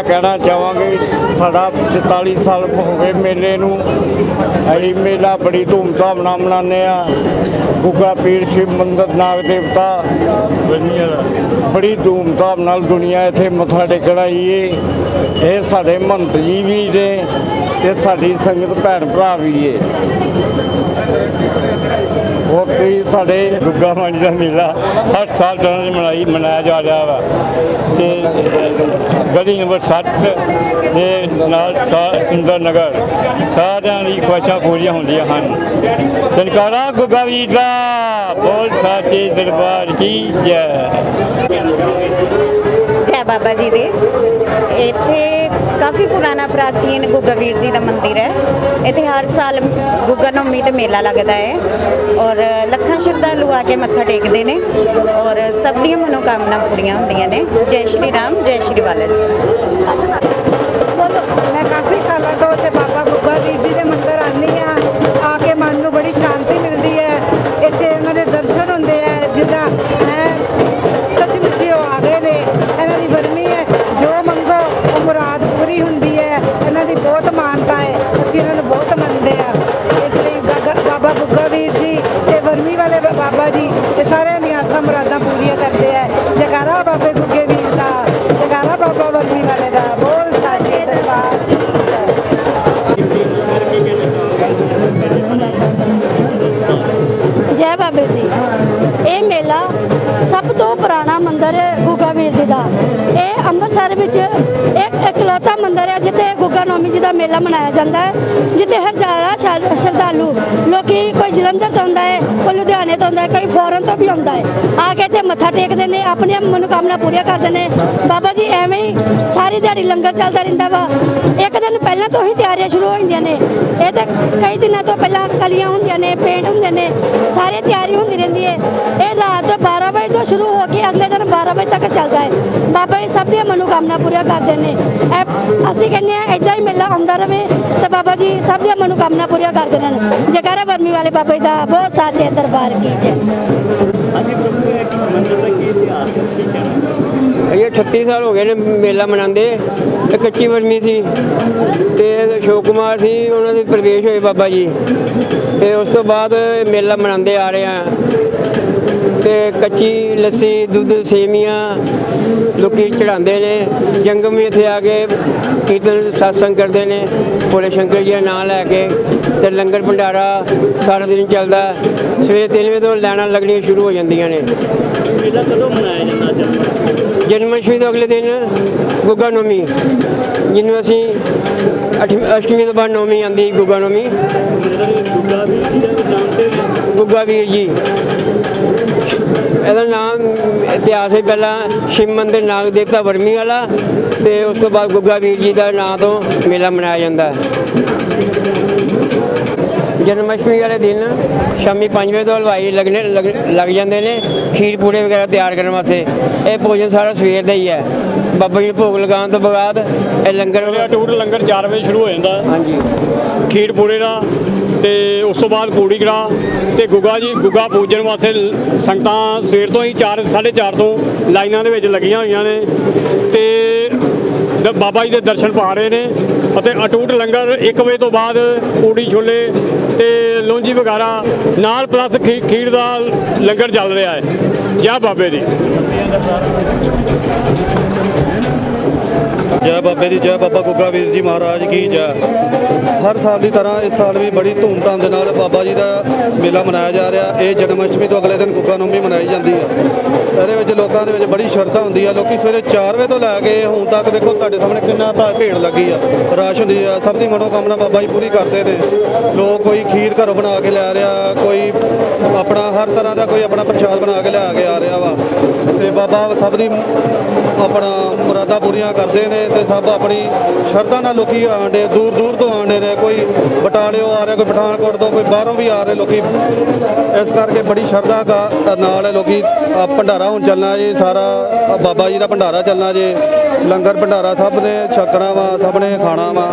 ਮੈਂ ਕਹਿਣਾ ਚਾਹਾਂਗੇ, ਸਾਡਾ 44 ਸਾਲ ਹੋ ਗਏ ਮੇਲੇ ਨੂੰ। ਅਸੀਂ ਮੇਲਾ ਬੜੀ ਧੂਮਧਾਮ ਨਾਲ ਮਨਾਉਂਦੇ ਆ ਗੁੱਗਾ ਪੀਰ ਸ਼ਿਵ ਮੰਦਰ ਨਾਗ ਦੇਵਤਾ ਬੜੀ ਧੂਮਧਾਮ ਨਾਲ ਦੁਨੀਆ ਇੱਥੇ ਮੱਥਾ ਟੇਕਣ ਆਈ ਏ। ਇਹ ਸਾਡੇ ਮਹੰਤ ਜੀ ਵੀ ਨੇ ਤੇ ਸਾਡੀ ਸੰਗਤ ਭੈਣ ਭਰਾ ਵੀ ਏ। ਬਹੁਤ ਹੀ ਸਾਡੇ ਗੁੱਗਾ ਮਾਨੀ ਦਾ ਮੇਲਾ ਹਰ ਸਾਲ ਤਰ੍ਹਾਂ ਦੀ ਮਨਾਈ ਮਨਾਇਆ ਜਾ ਰਿਹਾ ਵਾ। ਤੇ ਗਲੀ ਨੰਬਰ 7 ਦੇ ਨਾਲ ਸਾ- ਸੁੰਦਰ ਨਗਰ, ਸਾਰਿਆਂ ਦੀ ਖੁਆਇਸ਼ਾਂ ਪੂਰੀਆਂ ਹੁੰਦੀਆਂ ਹਨ। ਚਨਕਾਰਾ ਗੁੱਗਾ ਵੀਰ ਦਾ, ਬੋਲ ਸਾਚੇ ਦਰਬਾਰ ਕੀ ਜੈ। ਬਾਬਾ ਜੀ ਦੇ। ਇੱਥੇ ਕਾਫੀ ਪੁਰਾਣਾ ਪ੍ਰਾਚੀਨ ਗੁੱਗਾ ਵੀਰ ਜੀ ਦਾ ਮੰਦਿਰ ਹੈ। ਇੱਥੇ ਹਰ ਸਾਲ ਗੁੱਗਾ ਨੌਮੀ ਤੇ ਮੇਲਾ ਲੱਗਦਾ ਹੈ ਔਰ ਲੱਖਾਂ ਸ਼ਰਧਾਲੂ ਆ ਕੇ ਮੱਥਾ ਟੇਕਦੇ ਨੇ ਔਰ ਸਭ ਦੀਆਂ ਮਨੋਕਾਮਨਾ ਪੂਰੀਆਂ ਹੁੰਦੀਆਂ ਨੇ। ਜੈ ਸ਼੍ਰੀ ਰਾਮ, ਜੈ ਸ਼੍ਰੀ ਬਾਲਾ ਜੀ। ਇੱਕ ਇਕਲੌਤਾ ਹੈ, ਜਿੱਥੇ ਗੁੱਗਾ ਨੌਮੀ ਜੀ ਦਾ ਮੇਲਾ ਮਨਾਇਆ ਜਾਂਦਾ ਹੈ, ਜਿੱਥੇ ਹਜ਼ਾਰਾਂ ਸ਼ਰ- ਸ਼ਰਧਾਲੂ, ਲੋਕੀ ਕੋਈ ਜਲੰਧਰ ਤੋਂ ਆਉਂਦਾ ਹੈ, ਕੋਈ ਲੁਧਿਆਣੇ ਤੋਂ ਆਉਂਦਾ ਹੈ, ਕੋਈ ਫੋਰਨ ਤੋਂ ਵੀ ਆਉਂਦਾ ਹੈ, ਆ ਕੇ ਇੱਥੇ ਮੱਥਾ ਟੇਕਦੇ ਨੇ, ਆਪਣੀਆਂ ਮਨੋਕਾਮਨਾ ਪੂਰੀਆਂ ਕਰਦੇ ਨੇ। ਬਾਬਾ ਜੀ, ਐਵੇਂ ਹੀ ਸਾਰੀ ਦਿਹਾੜੀ ਲੰਗਰ ਚੱਲਦਾ ਰਹਿੰਦਾ ਵਾ। ਇੱਕ ਦਿਨ ਪਹਿਲਾਂ ਤੋਂ ਹੀ ਤਿਆਰੀਆਂ ਸ਼ੁਰੂ ਹੋ ਜਾਂਦੀਆਂ ਨੇ। ਇਹ ਤਾਂ ਕਈ ਦਿਨਾਂ ਤੋਂ ਪਹਿਲਾਂ ਕਲੀਆਂ ਹੁੰਦੀਆਂ ਨੇ, ਪੇਂਟ ਹੁੰਦੇ ਨੇ, ਸਾਰੀ ਤਿਆਰੀ ਹੁੰਦੀ ਰਹਿੰਦੀ ਹੈ। ਇਹ ਰਾਤ ਦੇ 12 ਵਜੇ ਤੋਂ ਸ਼ੁਰੂ ਹੋ ਕੇ ਅਗਲੇ ਦਿਨ 12 ਵਜੇ ਤੱਕ ਸਭ ਦੀਆਂ ਮਨੋਕਾਮਨਾ ਪੂਰੀਆਂ ਕਰਦੇ ਨੇ। ਅਸੀਂ ਕਹਿੰਦੇ ਆ ਇਦਾਂ ਹੀ ਮੇਲਾ ਆਉਂਦਾ ਰਵੇ ਤੇ ਬਾਬਾ ਜੀ ਸਭ ਦੀਆਂ ਮਨੋਕਾਮਨਾ ਪੂਰੀਆਂ ਕਰਦੇ ਨੇ ਜਗਾਰਾ ਬਰਮੀ ਵਾਲੇ ਬਾਬਾ ਜੀ ਦਾ ਬਹੁਤ ਸਾਚੇ ਦਰਬਾਰ ਕੀ ਜੈ। ਇਹ 38 ਸਾਲ ਹੋ ਗਏ ਨੇ ਮੇਲਾ ਮਨਾਉਂਦੇ। ਤੇ ਕੱਚੀ ਵਰਮੀ ਸੀ ਤੇ ਅਸ਼ੋਕ ਕੁਮਾਰ ਸੀ ਉਹਨਾਂ ਦੇ ਪ੍ਰਵੇਸ਼ ਹੋਏ ਬਾਬਾ ਜੀ। ਤੇ ਉਸ ਤੋਂ ਬਾਅਦ ਮੇਲਾ ਮਨਾਉਂਦੇ ਆ ਰਹੇ ਆ ਤੇ ਕੱਚੀ ਲੱਸੀ ਦੁੱਧ ਸੇਮੀਆਂ ਲੋਕੀ ਚੜਾਉਂਦੇ ਨੇ। ਜੰਗਮ ਵੀ ਇੱਥੇ ਆ ਕੇ ਕੀਰਤਨ satsang ਕਰਦੇ ਨੇ। ਭੋਲੇ ਸ਼ੰਕਰ ਜੀ ਦਾ ਨਾਮ ਲੈ ਕੇ ਤੇ ਲੰਗਰ ਭੰਡਾਰਾ ਸਾਰਾ ਦਿਨ ਚੱਲਦਾ। ਸਵੇਰੇ 3 ਵਜੇ ਤੋਂ ਲਾਈਨਾਂ ਲੱਗਣੀਆਂ ਸ਼ੁਰੂ ਹੋ ਜਾਂਦੀਆਂ ਨੇ। ਮੇਲਾ ਕਦੋਂ ਮਨਾਇਆ ਜਾਂਦਾ ਜਨਮ ਜਨਮ ਅਸ਼ਟਮੀ ਤੋਂ ਅਗਲੇ ਦਿਨ ਗੁੱਗਾ ਨੌਮੀ ਜਿਹਨੂੰ ਅਸੀਂ ਅਸ਼ਟਮੀ ਤੋਂ ਬਾਅਦ ਨੌਮੀ ਆਉਂਦੀ ਗੁੱਗਾ ਨੌਮੀ। ਗੁੱਗਾ ਵੀਰ ਜੀ। ਇਹਦਾ ਨਾਮ ਇਤਿਹਾਸ ਹੈ ਪਹਿਲਾਂ ਸ਼ਿਵ ਮੰਦਿਰ ਨਾਗ ਦੇਵਤਾ ਵਰਮੀ ਵਾਲਾ ਤੇ ਉਸ ਤੋਂ ਬਾਅਦ ਗੁੱਗਾ ਵੀਰ ਜੀ ਦਾ ਨਾਂ ਤੋਂ ਮੇਲਾ ਮਨਾਇਆ ਜਾਂਦਾ ਜਨਮ ਅਸ਼ਟਮੀ ਵਾਲੇ ਦਿਨ ਸ਼ਾਮੀ 5 ਵਜੇ ਤੋਂ ਹਲਵਾਈ ਲੱਗਣੇ ਲੱਗ- ਜਾਂਦੇ ਨੇ ਖੀਰ ਪੂੜੇ ਵਗੈਰਾ ਤਿਆਰ ਕਰਨ ਵਾਸਤੇ। ਇਹ ਭੋਜਨ ਸਾਰਾ ਸਵੇਰ ਦਾ ਹੀ ਹੈ। ਬਾਬਾ ਜੀ ਨੂੰ ਭੋਗ ਲਗਾਉਣ ਤੋਂ ਬਾਅਦ ਇਹ ਲੰਗਰ ਟੂਰ ਲੰਗਰ 4 ਵਜੇ ਸ਼ੁਰੂ ਹੋ ਜਾਂਦਾ। ਹਾਂਜੀ। ਖੀਰ ਪੂੜੇ ਦਾ ਤੇ ਉਸ ਤੋਂ ਬਾਅਦ ਪੂੜੀ ਕੜਾ ਤੇ ਗੁੱਗਾ ਜੀ, ਗੁੱਗਾ ਪੂਜਣ ਵਾਸਤੇ ਸੰਗਤਾਂ ਸਵੇਰ ਤੋਂ ਹੀ 4 4:30 ਤੋਂ ਲਾਈਨਾਂ ਦੇ ਵਿੱਚ ਲੱਗੀਆਂ ਹੋਈਆਂ ਨੇ ਤੇ ਦ- ਬਾਬਾ ਜੀ ਦੇ ਦਰਸ਼ਨ ਪਾ ਰਹੇ ਨੇ ਅਤੇ ਅਟੂਟ ਲੰਗਰ 1 ਵਜੇ ਤੋਂ ਬਾਅਦ ਪੂੜੀ ਛੋਲੇ ਤੇ ਲੋਂਜੀ ਵਗੈਰਾ ਨਾਲ ਪਲੱਸ ਖੀ- ਖੀਰ ਦਾ ਲੰਗਰ ਚੱਲ ਰਿਹਾ ਹੈ। ਜੈ ਬਾਬੇ ਦੀ। ਜੈ ਬਾਬੇ ਦੀ, ਜੈ ਬਾਬਾ ਗੁੱਗਾ ਵੀਰ ਜੀ ਮਹਾਰਾਜ ਕੀ ਜੈ। ਹਰ ਸਾਲ ਦੀ ਤਰ੍ਹਾਂ ਇਸ ਸਾਲ ਵੀ ਬੜੀ ਧੂਮਧਾਮ ਦੇ ਨਾਲ ਬਾਬਾ ਜੀ ਦਾ ਮੇਲਾ ਮਨਾਇਆ ਜਾ ਰਿਹਾ। ਇਹ ਜਨਮ ਅਸ਼ਟਮੀ ਤੋਂ ਅਗਲੇ ਦਿਨ ਗੁੱਗਾ ਨੌਮੀ ਮਨਾਈ ਜਾਂਦੀ ਹੈ। ਇਹਦੇ ਵਿੱਚ ਲੋਕਾਂ ਦੇ ਵਿੱਚ ਬੜੀ ਸ਼ਰਧਾ ਹੁੰਦੀ ਆ। ਲੋਕੀ ਸਵੇਰੇ 4 ਵਜੇ ਤੋਂ ਲੈ ਕੇ ਹੁਣ ਤੱਕ ਵੇਖੋ ਤੁਹਾਡੇ ਸਾਹਮਣੇ ਕਿੰਨਾ ਭਾ- ਭੇੜ ਲੱਗੀ ਆ। ਰਾਸ਼ ਹੁੰਦੀ ਆ ਸਭ ਦੀ ਮਨੋਕਾਮਨਾ ਬਾਬਾ ਜੀ ਪੂਰੀ ਕਰਦੇ ਨੇ। ਲੋਕ ਕੋਈ ਖੀਰ ਘਰੋਂ ਬਣਾ ਕੇ ਲੈ ਰਿਹਾ ਕੋਈ ਆਪਣਾ ਹਰ ਤਰ੍ਹਾਂ ਦਾ ਕੋਈ ਆਪਣਾ ਪ੍ਰਸ਼ਾਦ ਬਣਾ ਕੇ ਲਿਆ ਕੇ ਆ ਰਿਹਾ ਵਾ। ਤੇ ਬਾਬਾ ਸਭ ਦੀ ਆਪਣਾ ਮੁਰਾਦਾਂ ਪੂਰੀਆਂ ਕਰਦੇ ਨੇ ਤੇ ਸਭ ਆਪਣੀ ਸ਼ਰਧਾ ਨਾਲ ਲੋਕੀ ਆਂਡੇ ਦੂਰ ਦੂਰ ਤੋਂ ਆਂਡੇ ਨੇ। ਕੋਈ ਬਟਾਲਿਓ ਆ ਰਿਹਾ ਕੋਈ ਪਠਾਨਕੋਟ ਤੋਂ ਕੋਈ ਬਾਹਰੋਂ ਵੀ ਆ ਰਹੇ ਲੋਕੀ। ਇਸ ਕਰਕੇ ਬੜੀ ਸ਼ਰਧਾ ਕਾ- ਨਾਲ ਲੋਕੀ ਆ, ਭੰਡਾਰਾ ਹੁਣ ਚੱਲਣਾ ਜੀ, ਸਾਰਾ ਬਾਬਾ ਜੀ ਦਾ ਭੰਡਾਰਾ ਚੱਲਣਾ ਜੀ। ਲੰਗਰ ਭੰਡਾਰਾ ਸਭ ਨੇ ਛਕਣਾ ਵਾ, ਸਭ ਨੇ ਖਾਣਾ ਵਾ।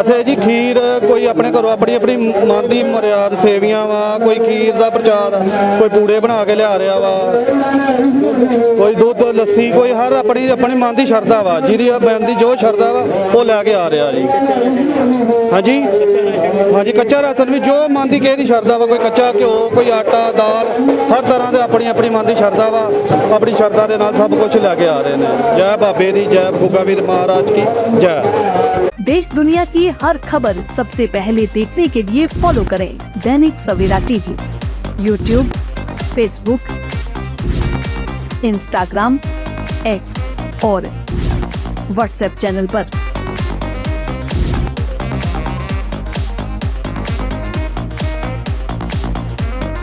ਅਤੇ ਜੀ ਖੀਰ ਕੋਈ ਆਪਣੇ ਘਰੋਂ ਆਪਣੀ ਆਪਣੀ ਮਨ ਦੀ ਮਰਿਆਦ ਸੇਵੀਆਂ ਵਾ, ਕੋਈ ਖੀਰ ਦਾ ਪ੍ਰਚਾਰ, ਕੋਈ ਪੂੜੇ ਬਣਾ ਕੇ ਲਿਆ ਰਿਹਾ ਵਾ। ਕੋਈ ਦੁੱਧ, ਲੱਸੀ, ਕੋਈ ਹਰ ਆਪਣੀ ਆਪਣੀ ਮਨ ਦੀ ਸ਼ਰਧਾ ਵਾ, ਜਿਹਦੀ ਮਨ ਦੀ ਜੋ ਸ਼ਰਧਾ ਵਾ, ਉਹ ਲੈ ਕੇ ਆ ਰਿਹਾ ਜੀ। ਹਾਂਜੀ? ਹਾਂਜੀ ਕੱਚਾ ਰਾਸ਼ਨ ਵੀ ਜੋ ਮਨ ਦੀ ਕਿਸੇ ਦੀ ਸ਼ਰਧਾ ਵਾ ਕੋਈ ਕੱਚਾ ਘਿਓ ਕੋਈ ਆਟਾ ਦਾਲ ਹਰ ਤਰ੍ਹਾਂ ਦੇ ਆਪਣੀ ਆਪਣੀ ਮਨ ਦੀ ਸ਼ਰਧਾ ਵਾ ਆਪਣੀ ਸ਼ਰਧਾ ਦੇ ਨਾਲ ਸਭ ਕੁਝ ਲੈ ਕੇ ਆ ਰਹੇ ਨੇ ਜੈ ਬਾਬੇ ਦੀ ਜੈ ਗੁੱਗਾ ਵੀਰ ਮਹਾਰਾਜ ਕੀ ਜੈ देश दुनिया की हर खबर सबसे पहले देखने के लिए फॉलो करें Dainik Savera TV YouTube Facebook Instagram X और व्हाट्सएप चैनल पर।